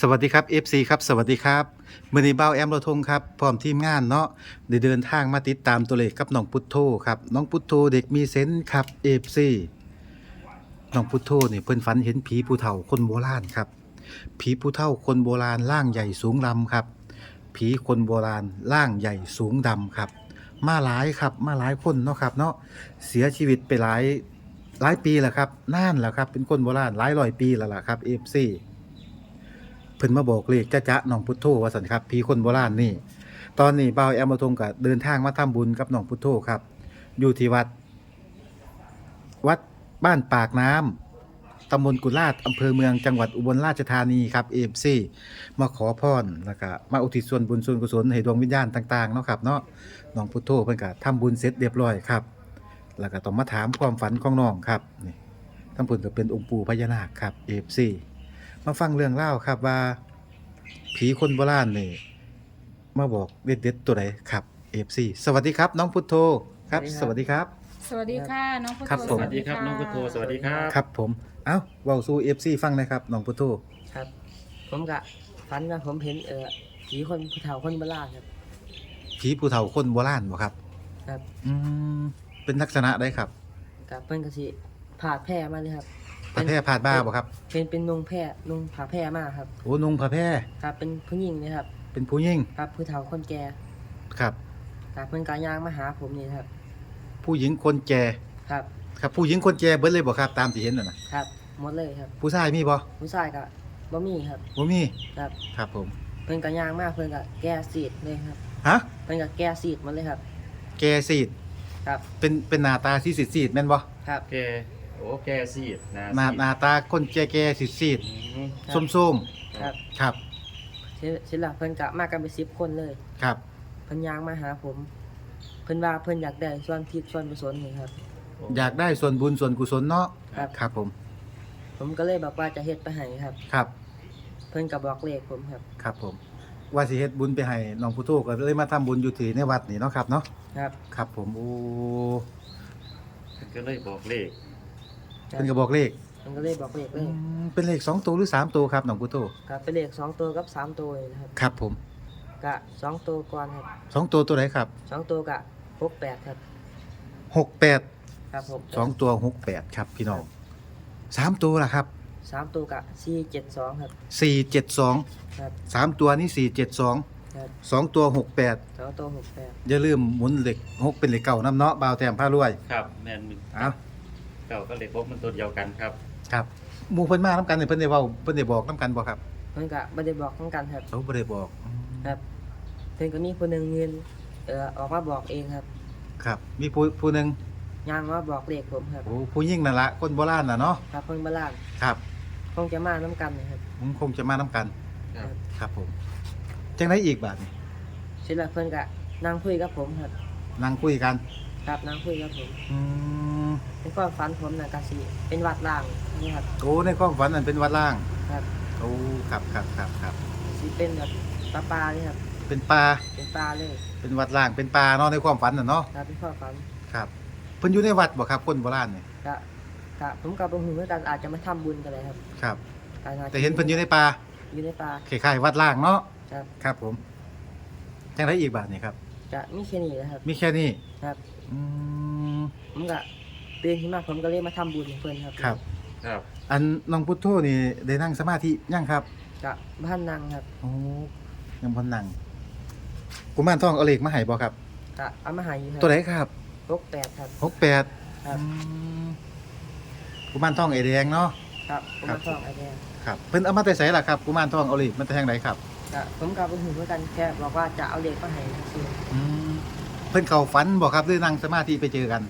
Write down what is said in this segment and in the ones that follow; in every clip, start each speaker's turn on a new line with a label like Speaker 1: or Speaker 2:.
Speaker 1: สวัสดีครับ FC ครับสวัสดีครับมือนีเบ้าแอมโรทงครับพร้อมทีมงานเนาะได้เดินทางมาติดตามตัวเลขกับน้องพุทโธครับน้องพุทโธเด็กมีเซนส์ครับ FC น้องพุทโธนี่เพิ่นฝันเห็นผีผู้เฒ่าคนโบราณครับผีผู้เฒ่าคนโบราณร่างใหญ่สูงดำครับ ผีคนโบราณร่างใหญ่สูงดำครับ มาหลายครับมาหลายคนเนาะครับเนาะเสียชีวิตไปหลายหลายปีแล้วครับนานแล้วครับเป็นคนโบราณหลายร้อยปีแล้วล่ะครับ FC เพิ่นมาบอกเลขจ้าจ๊ะน้องพุทโธว่าสันครับพี่คนโบราณนี่ ตอนนี้บ่าวแอมมาทงก็เดินทางมาทำบุญกับน้องพุทโธครับ อยู่ที่วัด วัดบ้านปากน้ำตำบลกุลาดอำเภอเมืองจังหวัดอุบลราชธานีครับเอฟซีมาขอพรแล้วก็มาอุทิศส่วนบุญส่วนกุศลให้ดวงวิญญาณต่างๆเนาะครับเนาะน้องพุทโธเพิ่นก็ทำบุญเสร็จเรียบร้อยครับ แล้วก็ต้องมาถามความฝันของน้องครับนี่ทั้งเพิ่นก็เป็นองค์ปู่พญานาคครับเอฟซี มาฟังเรื่องเล่าวครับว่า ผีคนโบราณนี่มาบอกเด็ดเด็ดๆตัวไหนครับเอฟซีสวัสดีครับ น้องพุทโธครับส
Speaker 2: สวั
Speaker 1: วัส
Speaker 2: สดี
Speaker 1: ดีค
Speaker 2: ครั
Speaker 1: รับ
Speaker 2: บ
Speaker 3: สวัสดีค่ะน้องพุทโธ
Speaker 1: ครับผม
Speaker 2: สวัสดีครับน้องพุทโธสวัสดีครับ
Speaker 1: ครับผมเอ้าเว้าสู่เอฟซีฟังหนะครับน้องพุทโธ
Speaker 4: ครับ ผมกะฝันว่าผมเห็นเออผีคนผู้เฒ่าคนโบราณครับ
Speaker 1: ผีผู้เฒ่าคนโบราณบ่ครับ
Speaker 4: ครับ
Speaker 1: อืมเป็นลักษณะได้ครับ
Speaker 4: กับเพิ่นกะสิผ่าแพร่มาเลยครับ
Speaker 1: ผ้าแพร่ผาดบ้าบ่ครับ
Speaker 4: เป็นเป็นนุงแพร่นุงผ่าแพร่มาครับ
Speaker 1: โอ้นุ่งผ้าแพร่
Speaker 4: ครับเป็นผู้หญิงเลยครับ
Speaker 1: เป็นผู้หญิง
Speaker 4: ครับผู้เฒ่าคนแก่
Speaker 1: ครับ
Speaker 4: ครับเพิ่นกะย่างมาหาผมนี่ครับ
Speaker 1: ผู้หญิงคนแก่
Speaker 4: ครับ
Speaker 1: ครับผู้หญิงคนแก่เบิดเลยบ่ครับ ตามที่เห็นน่ะนะครับ
Speaker 4: หมดเลยครับ
Speaker 1: ผู้ชายมีบ่
Speaker 4: ผู้ชายกะบ่มีครับ
Speaker 1: บ่มี
Speaker 4: ครับ
Speaker 1: ครับผม
Speaker 4: เพิ่นกะย่างมาเพิ่นกะแก้สีดเลยครับ
Speaker 1: ฮะ
Speaker 4: เพิ่นกะแก้สีดหมดเลยครับ
Speaker 1: แก่ซีด
Speaker 4: ครับ
Speaker 1: เป็นเป็นหน้าตาที่ซีดๆแม่นบ่
Speaker 4: ครับ
Speaker 2: แก โอ้แกซีดนะ
Speaker 1: หน้าหน้าตาคนแก่ๆซีด
Speaker 2: อืม
Speaker 4: ครับ
Speaker 1: ๆส้ม
Speaker 4: ครับ
Speaker 1: ๆครับ
Speaker 4: เสร็จเสร็จแล้วเพิ่นกะมากันเป็น10คนเลย
Speaker 1: ครับ
Speaker 4: เพิ่นย่างมาหาผม เพิ่นว่าเพิ่นอยากได้ส่วนทิพย์ส่วนกุศลนี่ครับ
Speaker 1: อยากได้ส่วนบุญส่วนกุศลเนาะ
Speaker 4: ครับ
Speaker 1: ครับผม
Speaker 4: ผมก็เลยบอกว่าจะเฮ็ดไปให้ครับ
Speaker 1: ครับ
Speaker 4: เพิ่นก็บอกเลขผมครับ
Speaker 1: ครับผม ว่าสิเฮ็ดบุญไปให้น้องพุทโธก็เลยมาทำบุญอยู่ที่ในวัดนี่เนาะครับเนาะ
Speaker 4: ครับ
Speaker 1: ครับผมโอ้
Speaker 2: ก็เลยบอกเลข
Speaker 4: ครั
Speaker 1: เพิ่นก็บอกเลข
Speaker 4: เพิ่นก็เลยบอกเลขเล
Speaker 1: อื
Speaker 4: ย
Speaker 1: มเป็นเลขสองตัวหรือสามตัวครับน้องพุทโธ
Speaker 4: ครับเป็นเลขสองตัวกับสามตัวเลยนะครับ
Speaker 1: ครับผม
Speaker 4: กะสองตัวก่อนครับ
Speaker 1: สองตัวตัวไหนครับ
Speaker 4: สองตัวกะหกแปดครับ
Speaker 1: หกแปด
Speaker 4: ครับผม
Speaker 1: สองตัวหกแปดครับพี่น้องสามตัวล่ะครับ
Speaker 4: สามตัวกะสี่เจ็ดสองครับ
Speaker 1: สี่เจ็ดสอง
Speaker 4: ครับ
Speaker 1: สามตัวนี่สี่เจ็ดสอง
Speaker 4: ครับ
Speaker 1: สองตัวหกแปด
Speaker 4: สองตัวหกแปด
Speaker 1: อย่าลืมหมุนเหล็กหกเป็นเหล็กเก่าน้ำเนาะบ่าวแต้มผ้ารวย
Speaker 2: ครับแมนมึง
Speaker 1: เอา
Speaker 2: เก่าก็เลขพบมันตัวเดียวกันครับ
Speaker 1: ครับหมู่เพิ่นมาน้ำกันนี่เพิ่นได้เว้าเพิ่นได้บอกน้ำกันบ่ครับ
Speaker 4: เพิ่นกะไม่ได้บอกทั้งกันครับ
Speaker 1: เขาบ่ได้บอกอืม
Speaker 4: ครับเพิ่นก็มีคนหนึ่งเงินเอ่อออกมาบอกเองครับ
Speaker 1: ครับ มีผู้ผู้หนึง
Speaker 4: ย่างมาบอกเลขผมครับ
Speaker 1: โอ้ผู้หญิงนั่นละคนโบราณน่ะเนาะ
Speaker 4: ครับเพิ่นบาลาน
Speaker 1: ครับ
Speaker 4: คงจะมาน้ำกันนะครับ
Speaker 1: ผมคงจะมาน้ำกัน
Speaker 2: ครับ
Speaker 1: ครับผมจังไดอีกบาดนี้
Speaker 4: เสร็จแล้วเพิ่นกะนั่งคุยกับผมครับ
Speaker 1: นั่งคุยกัน
Speaker 4: ครับนั่งคุยกับผม
Speaker 1: อืม
Speaker 4: ในความฝันผมน่ะกะสิเป็นวัดล่างนี่ครับ
Speaker 1: โอ้ในความฝันนั่นเป็นวัดล่าง
Speaker 4: ครับ
Speaker 1: โอ้ครับครับครับครับ
Speaker 4: สิเป็นแบบปลาปลานี่ครับ
Speaker 1: เป็นป่า
Speaker 4: เป็นปลาเลย
Speaker 1: เป็นวัดล่างเป็นป่าเนาะในความฝันน่ะเนาะ
Speaker 4: ครับเป็นความฝัน
Speaker 1: ครับเพิ่นอยู่ในวัดบ่ครับคนโบราณนี่
Speaker 4: กะกะผมกับบ่ฮู้เหมือนกันอาจจะมาทำบุญกันเลยครับ
Speaker 1: ครับ
Speaker 4: อาจจะ
Speaker 1: แต่เห็นเพิ่นอยู่ในป่า
Speaker 4: อยู่ในปลา
Speaker 1: คล้ายๆวัดล่างเนาะ
Speaker 4: ครับ
Speaker 1: ครับผมจังไดอีกบาดนี้ครับ
Speaker 4: กะมีแค่นี้นะครับ
Speaker 1: มีแค่นี้
Speaker 4: ครับ
Speaker 1: อืม
Speaker 4: ผมกะเตือนขึ้นมาผมก็เลยมาทำบุญให้เพิ่นครับ
Speaker 1: ครับ
Speaker 2: ครับ
Speaker 1: อันน้องพุทโธนี่ได้นั่งสมาธิยังครับ
Speaker 4: กะบ้านนางครับ
Speaker 1: โอ้ยังพอนั่งกุมารทองเอาเลขมาให้บ่ครับ
Speaker 4: กะเอามาใหาอยู่ครับ
Speaker 1: ตัวไหนครับ
Speaker 4: 68ครับ
Speaker 1: หกแปด
Speaker 4: ครับ
Speaker 1: กุมารทองไอแดงเนาะ
Speaker 4: ครับผม
Speaker 1: ครั
Speaker 4: มา
Speaker 1: บ
Speaker 4: ท่องไอแดง
Speaker 1: ครับเพิ่นเอามาแต่ไสล่ะครับกุมารทองเอาเลขมันแต่ทางไหนครับ
Speaker 4: กะผมกับบ่ฮู้เหมือนกันแค่บอกว่าจะเอาเลขมาให้ซื่อ
Speaker 1: อืมเพิ่นเข้าฝันบ่ครับหรือนั่งสมาธิไปเจอกัน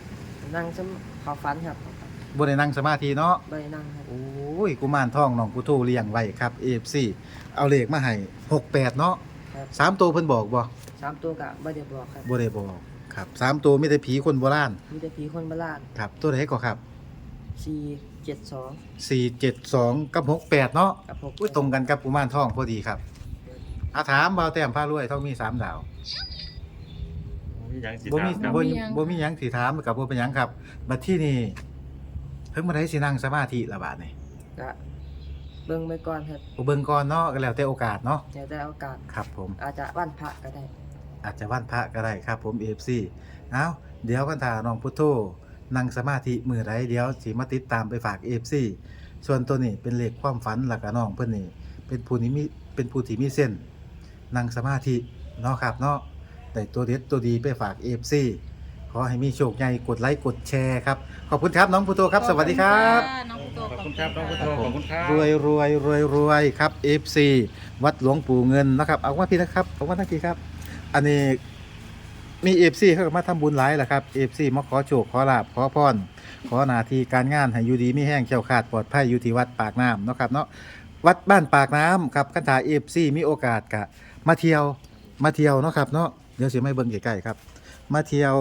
Speaker 4: นั่งซึมเขาฝันครับ
Speaker 1: บ่ได้นั่งสมาธิเนาะ
Speaker 4: บ่ได้นั่งครับ
Speaker 1: โอ้ยกุมารทองน้องพุทโธเลี้ยงไว้ครับ AFC เอาเลขมาให้68เนาะ
Speaker 4: ครับ
Speaker 1: สามตัวเพิ่นบอกบ่
Speaker 4: สามตัวกะบ่ได้บอกครับ
Speaker 1: บ่ได้บอกครับสามตัวมีแต่ผีคนโบราณ
Speaker 4: มีแต่ผีคนโบราณ
Speaker 1: ครับ ตัวไหนก็ครับ
Speaker 4: 472
Speaker 1: 472 กับ 68 เนาะ
Speaker 4: กับ6
Speaker 1: อุ้ยตรงกันกับกุมารทองพอดีครับอาถามบ่าวแต้มพารวยทองมีสามดาว
Speaker 2: มีหยังสิ
Speaker 1: บ่
Speaker 2: ถาม
Speaker 1: มี
Speaker 2: ครับ
Speaker 1: บ่มีบ่มีหยังสิถามกับบ่เป็นหยังครับบัดที่นี่เพิ่งมาได้สินั่งสมาธิละบาดนี่
Speaker 4: กะเบิ่งไปก่อนครับ
Speaker 1: บ่เบิ่งก่อนเนาะก็แล้วแต่โอกาสเนาะ
Speaker 4: เดี๋ยวได้โอกาส
Speaker 1: ครับผม
Speaker 4: อาจจะวันพระก็ได้
Speaker 1: อาจจะวันพระก็ได้ครับ ผม AFC เอาเดี๋ยวกันถ้าน้องพุทโธนั่งสมาธิมือไรเดี๋ยวสิมาติดตามไปฝาก AFC ส่วนตัวนี้เป็นเลขความฝันหลักกะน้องเพิ่นนี่เป็นผู้นี้มีเป็นผู้ที่มีเส้นนั่งสมาธิเนาะครับเนาะ ได้ตัวเด็ดตัวดีไปฝาก AFC ขอให้มีโชคใหญ่กดไลค์กดแชร์ครับ ขอบคุณครับน้องพุทโธครับ สวัสดีครับ
Speaker 3: น้องพุทโธ
Speaker 2: ขอบคุณครับน้องพุทโธขอบคุณครับ
Speaker 1: รวยรวยรวยรวยครับ FC วัดหลวงปู่เงินนะครับ เอาว่าพี่นะครับเอาว่าทักทีครับ อันนี้มี FC เขาก็มาทำบุญหลายแหละครับ FC มาขอโชคขอลาบขอพรขอหนาทีการงานให้อยู่ดีไม่แห้งเขียวขาดปลอดภัยอยู่ที่วัดปากน้ำเนาะครับเนาะวัดบ้านปากน้ำครับคันถา FC มีโอกาสกะมาเที่ยวมาเที่ยวเนาะครับเนาะเดี๋ยวเสียไม่เบิ่งใกล้ๆครับ มาเที่ยว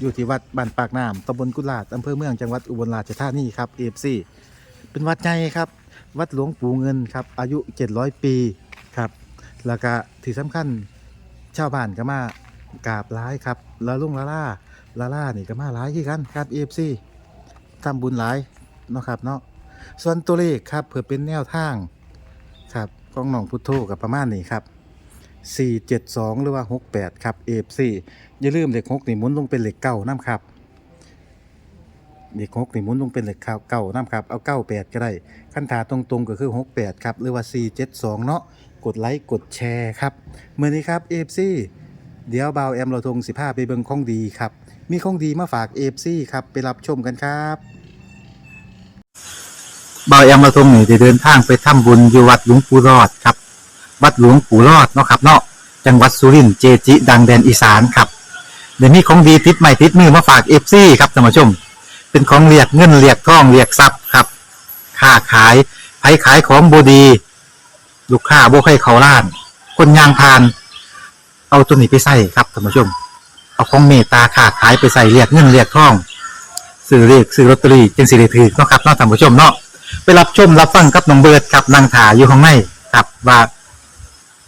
Speaker 1: อยู่ที่วัดบ้านปากน้ำตำบลกุลาดอำเภอเมืองจังหวัดอุบลราชธานีครับเอฟซีเป็นวัดใหญ่ครับ วัดหลวงปู่เงินครับ อายุ 700 ปีครับแล้วก็ที่สำคัญชาวบ้านก็มากราบร้ายครับแล้วลุงลาล่าลาล่านี่ก็มาร้ายที่กันครับ EFC ทำบุญหลายเนาะครับเนาะส่วนตัวเลขครับเพื่อเป็นแนวทางครับของหนองพุทโธกับประมาณนี้ครับ 472 หรือว่า 68 ครับ EFC อย่าลืมเหลข6นี่หมุนลงเป็นเหลขเก้าน้ำครับเด็กหกนี่หมุนลงเป็นเหลขเก้าน้ำครับ เอาเก้าแปดก็ได้ขั้นถาตรงๆก็คือหกแปดครับ หรือว่าสี่เจ็ดสองเนาะกดไลค์กดแชร์ครับเมื่อนี้ครับเอฟซีเดี๋ยวบ่าวแอมเราทงสิผ้าไปเบิงของดีครับ มีของดีมาฝากเอฟซีครับ ไปรับชมกันครับบ่าวแอมเราทงนี่ได้เดินทางไปทำบุญอยู่วัดหลวงปู่รอดครับ วัดหลวงปู่รอดเนาะครับเนาะจังหวัดสุรินทร์เจจิ ดังแดนอีสานครับเดี๋ยวมีของดีติดใหม่ติดมือมาฝากเอฟซีครับท่านผู้ชม เป็นของเรียกเงินเรียกทองเรียกทรัพย์ครับค้าขายไผขายของบดี ลูกค้าบ่ใครเขาล้าน คนยางพาน เอาตัวนี้ไปใส่ครับท่านผู้ชม เอาของเมตตาค้าขายไปใส่เรียกเงินเรียกทองซื้อเรียกซื้อลอตเตอรี่จึงสิได้ถือเนาะครับเนาะท่านผู้ชมเนาะไปรับชมรับฟังกับน้องเบิร์ดครับนางถาอยู่ข้างในครับว่า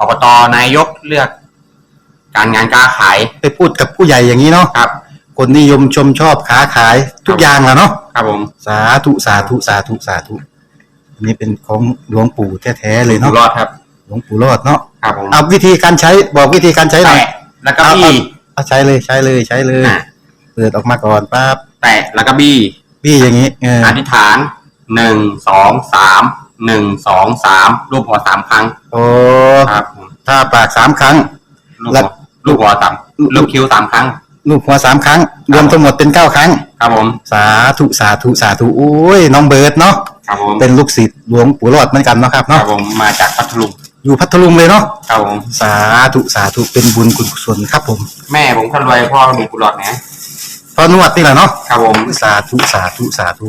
Speaker 5: อบตนายกเลือก การงานการขาย
Speaker 1: ไปพูดกับผู้ใหญ่อย่างนี้เนาะ
Speaker 5: ครับ
Speaker 1: คนนิยมชมชอบค้าขายทุกอย่างแหล้วเนาะ
Speaker 5: ครับผม
Speaker 1: สาธุสาธุสาธุสาธุอันนี้เป็นของหลวงปู่แท้ๆเลย
Speaker 5: อยู่
Speaker 1: เนาะ
Speaker 5: รอดครับ
Speaker 1: หลวงปู่รอดเนาะ
Speaker 5: ครับผม
Speaker 1: เอาวิธีการใช้บอกวิธีการใช้หน่อย
Speaker 5: แตะแล้วก็บี้
Speaker 1: เอาใช้เลยใช้เลยใช้เลย
Speaker 5: อะ
Speaker 1: เปิดออกมาก่อนปั๊บ
Speaker 5: แตะแล้วก็บี้
Speaker 1: พี่อย่างนี้เออ
Speaker 5: อธิษฐานหนึ่งสองสาม หนึ่งสองสามรูปหัวสามครั้ง
Speaker 1: โอ้
Speaker 5: ครับผม
Speaker 1: ถ้าปากสามครั้ง
Speaker 5: ลูก
Speaker 1: แล้
Speaker 5: หั
Speaker 1: ว
Speaker 5: วลูกหัวสามลูกคิ้วสามครั้ง
Speaker 1: ลูกหัวสามครั้ง รวมทั้งหมดเป็นเก้าครั้ง
Speaker 5: ครับผม
Speaker 1: สาธุสาธุสาธุโอ้ยน้องเบิร์ดเนาะ
Speaker 5: ครับผม
Speaker 1: เป็นลูกศิษย์หลวงปู่รอดเหมือนกันเนาะครับ
Speaker 5: ครั
Speaker 1: เนาะ
Speaker 5: บผมมาจากพัทลุง
Speaker 1: อยู่พัทลุงเลยเนาะ
Speaker 5: ครับผม
Speaker 1: สาธุสาธุเป็นบุญกุศลครับผม
Speaker 5: แม่ผมคนรวยพ่อมีกุหลาบนะ
Speaker 1: พอนวดนี่แหละเนาะ
Speaker 5: ครับผม
Speaker 1: สาธุสาธุสาธุ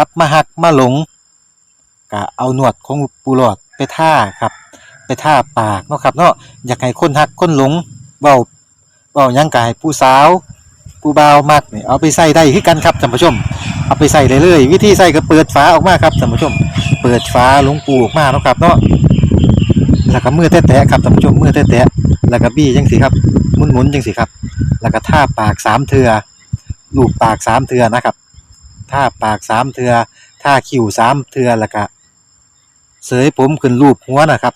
Speaker 1: กลับมาหักมาหลงก็เอาหนวดของปูหลอดไปท่าครับ ไปท่าปากเนาะครับเนาะอยากให้คนหักคนหลงเว้าเว้ายังกายผู้สาวผู้บ่าวมักนี่เอาไปใส่ได้คือกันครับท่านผู้ชม เอาไปใส่เลยเลยวิธีใส่ก็เปิดฝาออกมาครับท่านผู้ชม เปิดฝาหลวงปูออกมาเนาะครับเนาะแล้วก็มือแตะๆครับท่านผู้ชมมือแตะๆแล้วก็บี้จังสิครับหมุนๆจังสิครับ แล้วก็ท่าปากสามเทือลูบปากสามเทือนะครับ ท่าปากสามเทือท่าคิ้วสามเทือแล้วก็เสยผมขึ้นรูปหัวนะครับ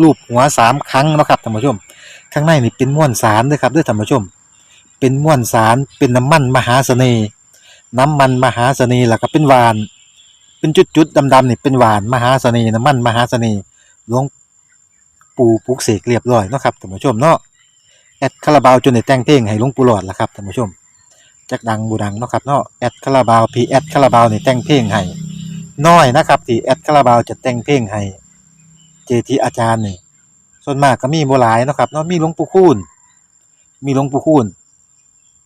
Speaker 1: รูปหัวสามครั้งนะครับท่านผู้ชม ข้างในนี่เป็นม้วนสารด้วยครับด้วยท่านผู้ชม เป็นม้วนสารเป็นน้ำมันมหาเสน่ห์ น้ำมันมหาเสน่ห์แล้วก็เป็นหวาน เป็นจุดๆดำๆนี่เป็นหวานมหาเสน่ห์น้ำมันมหาเสน่ห์หลวงปู่ปลุกเสกเรียบร้อยนะครับท่านผู้ชมเนาะแอดคาราบาวจนได้แต่งเพลงให้หลวงปู่หลอดแล้วครับท่านผู้ชม จักดังบูดังเนาะครับเนาะแอดคาราบาวพีแอดคาราบาวนี่แต่งเพลงให้น้อยนะครับที่แอดคาราบาวจะแต่งเพลงให้เจทีอาจารย์นี่ส่วนมากก็มีบ่หลายเนาะครับเนาะมีหลวงปู่คูณมีหลวงปู่คูณ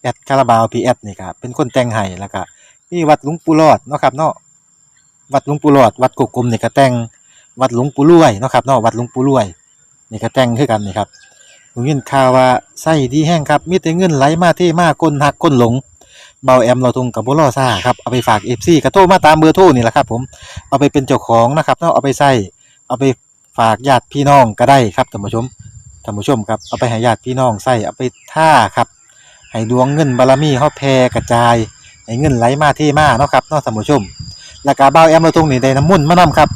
Speaker 1: แอดคาราบาวพีแอดนี่ครับเป็นคนแต่งให้แล้วก็มีวัดหลวงปู่รอดเนาะครับเนาะวัดหลวงปู่รอด วัดกกกลมนี่ก็แต่งวัดหลวงปู่รวยเนาะครับเนาะวัดหลวงปู่รวยนี่ก็แต่งคือกันนี่ครับ ผมยินข่าวว่าไส้ดีแห้งครับ มีแต่เงินไหลมาเทมาก้นหักก้นหลงเบาแอมเราทุงกับบุรอซ่าครับเอาไปฝากเอฟซีกระโทรมาตามเบอร์โทรนี่แหละครับผมเอาไปเป็นเจ้าของนะครับเนาะเอาไปใส่เอาไปฝากญาติพี่น้องก็ได้ครับท่านผู้ชมท่านผู้ชมครับเอาไปให้ญาติพี่น้องใส่เอาไปท่าครับให้ดวงเงินบารมีเฮาแผ่กระจายให้เงินไหลมาเทมาเนาะครับเนาะท่านผู้ชมแล้วก็บ่าแอมเราตรงนี้ได้น้ำมุ่นมานํครับ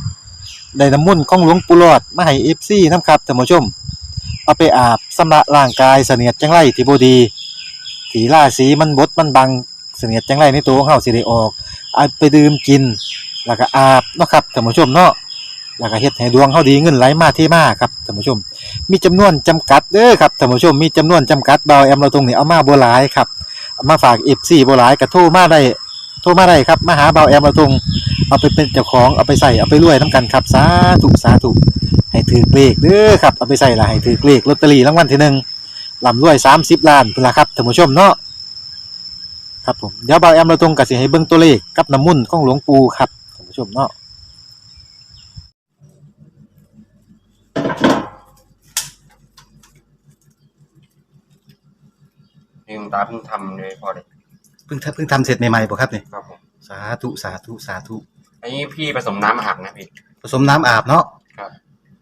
Speaker 1: ได้น้ำมุ่นของหลวงปู่หลอดมาให้ FC นํครับท่านผู้ชม เอาไปอาบสำระร่างกายเสนียดจังไรที่บดีที่าศีมันบดมันบังเสนียดจังไรในตัวของเฮาสิได้ออกเอาไปดื่มกิน แล้วก็อาบเนาะครับท่านผู้ชมเนาะแล้วก็เฮ็ดให้ดวงเฮาดีเงินไหลมาเทมาครับท่านผู้ชม มีจำนวนจำกัดเด้อครับท่านผู้ชมมีจำนวนจำกัดเบาแอมเราตรงนี้เอามาบ่หลายครับเอามาฝาก FC บ่หลายก็โทรมาได้โทรมาได้ครับมาหาเบาแอมเราตรงเอาไปเป็นเจ้าของเอาไปใส่เอาไปรวยนํกันครับสาธุสาธุ ให้ถือเลขเด้อครับเอาไปใส่ละให้ถือเลขลอตเตอรี่รางวัลที่หนึ่งลำรวย30ล้านพุ่นล่ะครับท่านผู้ชมเนาะครับผมเดี๋ยวเบาแอมเราตรงก็สิให้เบิ่งตัวเลขกับน้ำมุ่นต์ของหลวงปู่ครับท่านผู้ชมเนาะ
Speaker 5: นี่หลวงตาเพิ่งทำเลยพอเลย
Speaker 1: เพิ่งทำเพิ่งทำเสร็จใหม่ๆบ่ครับนี่
Speaker 5: ครับผม
Speaker 1: สาธุสาธุสาธุ
Speaker 5: อันนี้พี่ผสมน้ำอาบนะพี่
Speaker 1: ผสมน้ำอาบเนาะ
Speaker 5: ครับ